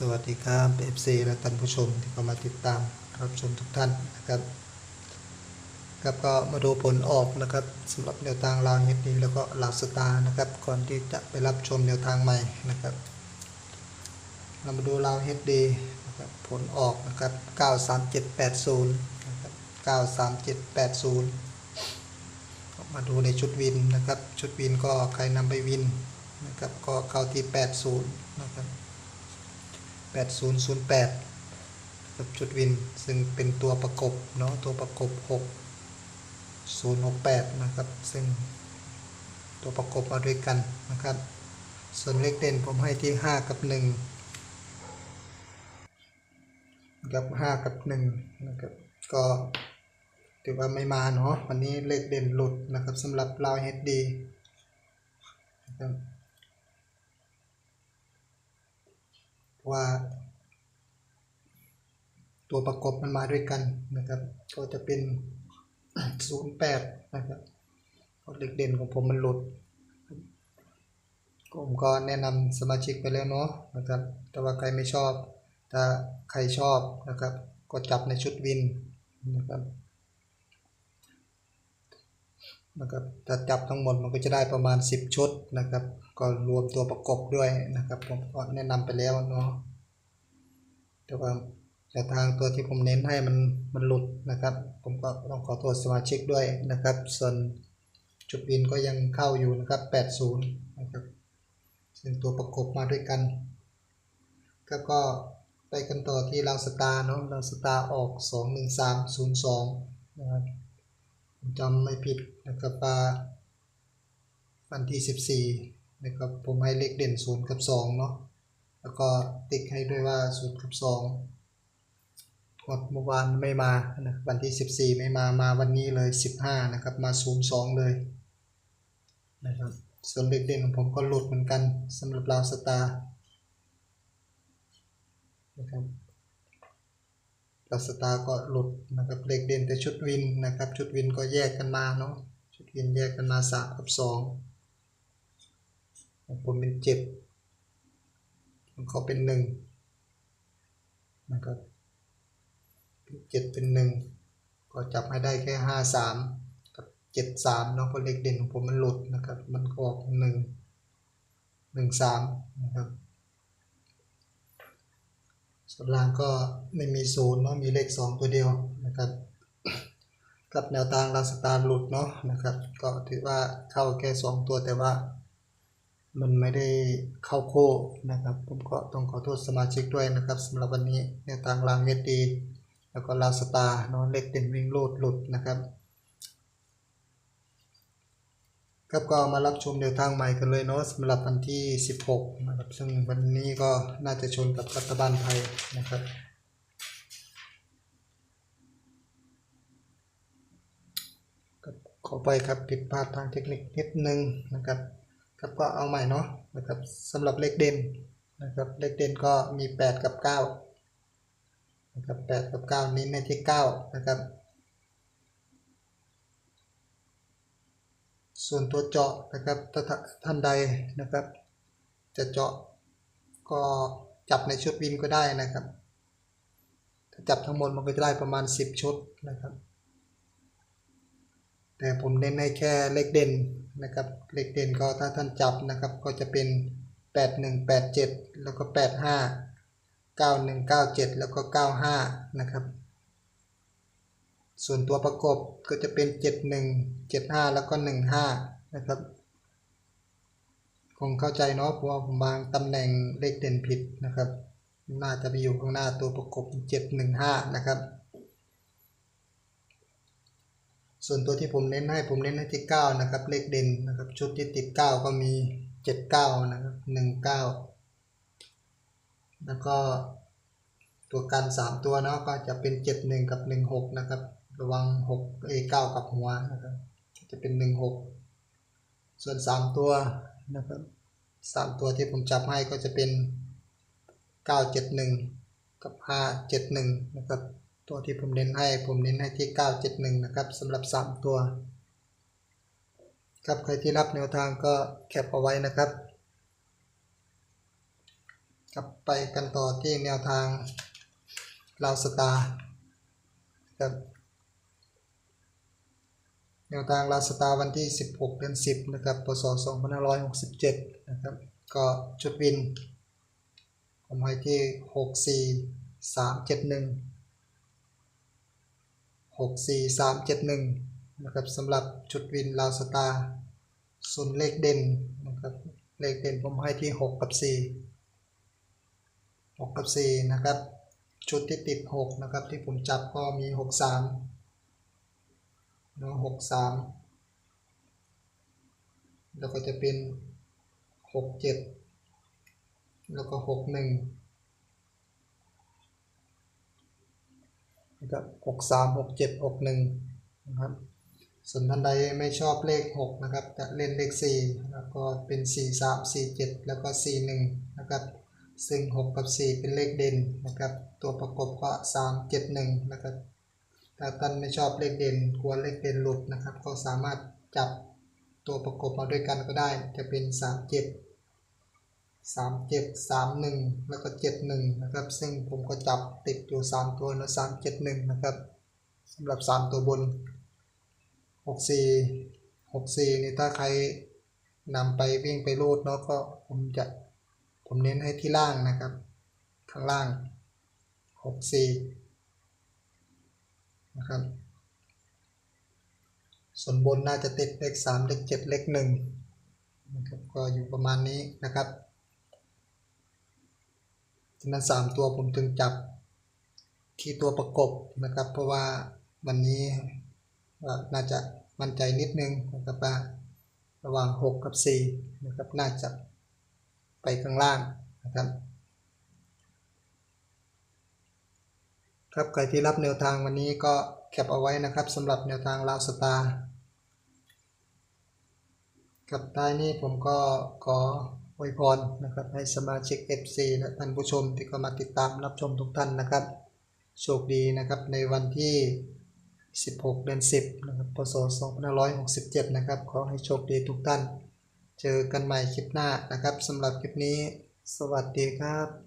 สวัสดีครับ FC และท่านผู้ชมที่เข้ามาติดตามรับชมทุกท่านนะครับครับก็มาดูผลออกนะครับสำหรับแนวทางรางเฮดดีแล้วก็ลาวสตาร์นะครับ ก่อนที่จะไปรับชมแนวทางใหม่นะครับ เรามาดูราวเฮดดีนะครับผลออกนะครับ 93780นะครับ93780 มาดูในชุดวินนะครับ ชุดวินก็ใครนำไปวินนะครับก็เข้าที่ 80 8008กับชุดวิน ซึ่งเป็นตัวประกบเนาะตัวประกบ 6 068 นะครับ ซึ่งตัวประกบมาด้วยกันนะครับ ส่วนเลขเด่นผมให้ที่ 5 กับ1กับ 5 กับ 1 นะครับ ก็ถือว่าไม่มาเนาะวันนี้เลขเด่นหลุดนะครับสำหรับเราเฮดดีนะครับ ว่า ตัวประกบมันมาด้วยกันนะครับ ก็จะเป็น 08 นะครับก็เลขเด่นของผมมันหลุดผมก็แนะนำสมาชิกไปแล้วเนาะนะครับ แต่ว่าใครไม่ชอบ ถ้าใครชอบนะครับ ก็จับในชุดวินนะครับ นะครับถ้าจับทั้งหมดมันก็จะได้ประมาณ 10 ชุดนะครับ ก็รวมตัวประกบด้วยนะครับ ผมก็แนะนำไปแล้วเนาะแต่ว่าแต่ทางตัวที่ผมเน้นให้มันมันหลุดนะครับ ผมก็ต้องขอโทษสมาชิกด้วยนะครับ ส่วนจุดวินก็ยังเข้าอยู่นะครับ 80 นะครับซึ่งตัวประกบมาด้วยกัน ก็ก็ไปกันต่อที่ลาวสตาร์เนาะลาวสตาร์ออก 21302 นะครับ จำไม่ผิดนะครับว่าวันที่ 14นะครับผมให้เลขเด่น0กับ2เนาะแล้วก็ติ๊กให้ด้วยว่า0กับ2งวดเมื่อวานไม่มานะวันที่ 14 ไม่มามาวันนี้เลย 15นะครับมา0 2เลยนะครับส่วนเลขเด่นของผมก็หลุดเหมือนกันสำหรับลาวสตาร์นะครับ ลาสตาร์ก็หลุดนะครับเลขเด่นแต่ชุดวินนะครับชุดวินก็แยกกันมาเนาะชุดวินแยกกันมาสามกับสองของผมเป็นเจ็ดของเขาเป็นหนึ่งนะครับเจ็ดเป็นหนึ่งก็จับให้ได้แค่ห้าสามกับเจ็ดสามเนาะเพราะเลขเด่นของผมมันหลุดนะครับมันก็ออกหนึ่งหนึ่งสามนะครับ ส่วนล่างก็ไม่มีศูนย์เนาะมีเลขสองตัวเดียวนะครับกับแนวทางลาสตาร์หลุดเนาะนะครับ ก็ถือว่าเข้าแค่สองตัวแต่ว่า มันไม่ได้เข้าโค้นะครับ ผมก็ต้องขอโทษสมาชิกด้วยนะครับสำหรับวันนี้แนวทางลางเมดดี แล้วก็ลาสตาร์เนาะเลขเด่นวิ่งโลดหลุดนะครับ ครับก็มารับชมแนวทางใหม่กันเลยเนาะสำหรับวันที่ 16นะครับซึ่งวันนี้ก็น่าจะชนกับรัฐบาลไทยนะครับ ขอไปครับผิดพลาดทางเทคนิคนิดนึงนะครับครับก็เอาใหม่เนาะนะครับสำหรับเลขเด่นนะครับเลขเด่นก็มี 8 กับ9นะครับ8กับ 9 นี้ในที่9นะครับ ส่วนตัวเจาะนะครับถ้าท่านใดนะครับ จะเจาะก็จับในชุดวินก็ได้นะครับ ถ้าจับทั้งหมดมันก็จะได้ประมาณ 10 ชุดนะครับ แต่ผมเน้นให้แค่เลขเด่นนะครับ เลขเด่นก็ถ้าท่านจับนะครับ ก็จะเป็น 8187 แล้วก็ 85 9197 แล้วก็ 95 นะครับ ส่วนตัวประกบก็จะเป็น 71 75 แล้วก็ 15 นะครับ คงเข้าใจเนาะเพราะผมวางตำแหน่งเลขเด่นผิดนะครับ น่าจะไปอยู่ข้างหน้าตัวประกบ 715 นะครับ ส่วนตัวที่ผมเน้นให้ผมเน้นให้ที่ 9 นะครับ เลขเด่นนะครับ ชุดที่ติด 9 ก็มี 79 นะครับ 19 แล้วก็ตัวกัน 3 ตัวเนาะก็จะเป็น 71 กับ 16 นะครับ ระวัง6เอ9กับหัวนะครับ จะเป็น16ส่วน3ตัวนะครับ3ตัวที่ผมจับให้ก็จะเป็น971กับ571นะครับ ตัวที่ผมเน้นให้ผมเน้นให้ที่971นะครับสำหรับ3ตัวครับใครที่รับแนวทางก็แคปเอาไว้นะครับกลับไปกันต่อที่แนวทางลาวสตาร์ครับ แนวทางลาสตาร์วันที่ 16 เดือน 10 นะครับ พศ 2567 นะครับ ก็ชุดวิน ผมให้ที่ 64371 64371 นะครับสำหรับชุดวินลาวสตาร์ส่วนเลขเด่นนะครับ เลขเด่นผมให้ที่ 6 กับ 4 6 กับ 4 นะครับ ชุดที่ติด 6 นะครับ ที่ผมจับก็มี 6 3 เนาะ6 3แล้วก็จะเป็น6 7แล้วก็6 1นะครับ6 3 6 7 6 1นะครับส่วนท่านใดไม่ชอบเลข 6 นะครับจะเล่นเลข4แล้วก็เป็น 4 3 4 7 แล้วก็ 4 1 นะครับ ซึ่ง 6 กับ 4 เป็นเลขเด่นนะครับ ตัวประกบก็ 3 7 1 นะครับ ถ้าท่านไม่ชอบเลขเด่นกลัวเลขเด่นหลุดนะครับ ก็สามารถจับตัวประกบมาด้วยกันก็ได้จะเป็น 3 7 3 7 3 1 แล้วก็ 7 1 นะครับ ซึ่งผมก็จับติดอยู่ 3 ตัวนะ3 7 1 นะครับสำหรับ 3 ตัวบน 6 4 6 4 นี่ถ้าใครนำไปวิ่งไปรูดเนาะก็ผมจะผมเน้นให้ที่ล่างนะครับ ข้างล่าง 6 4 นะครับ ส่วนบนน่าจะติดเลข3เลข7เลข1นะครับก็อยู่ประมาณนี้นะครับฉะนั้น 3 ตัวผมถึงจับที่ตัวประกบนะครับ เพราะว่าวันนี้น่าจะมั่นใจนิดนึงนะครับว่าระหว่าง 6 กับ 4 นะครับ น่าจะไปข้างล่างนะครับ ครับใครที่รับแนวทางวันนี้ก็แคปเอาไว้นะครับสำหรับแนวทางลาวสตาร์กับท้ายนี้ผมก็ขออวยพรนะครับให้สมาชิก FC และท่านผู้ชมที่เข้ามาติดตามรับชมทุกท่านนะครับ โชคดีนะครับในวันที่ 16 เดือน 10 นะครับ พศ 2567 นะครับ ขอให้โชคดีทุกท่าน เจอกันใหม่คลิปหน้านะครับสำหรับคลิปนี้ สวัสดีครับ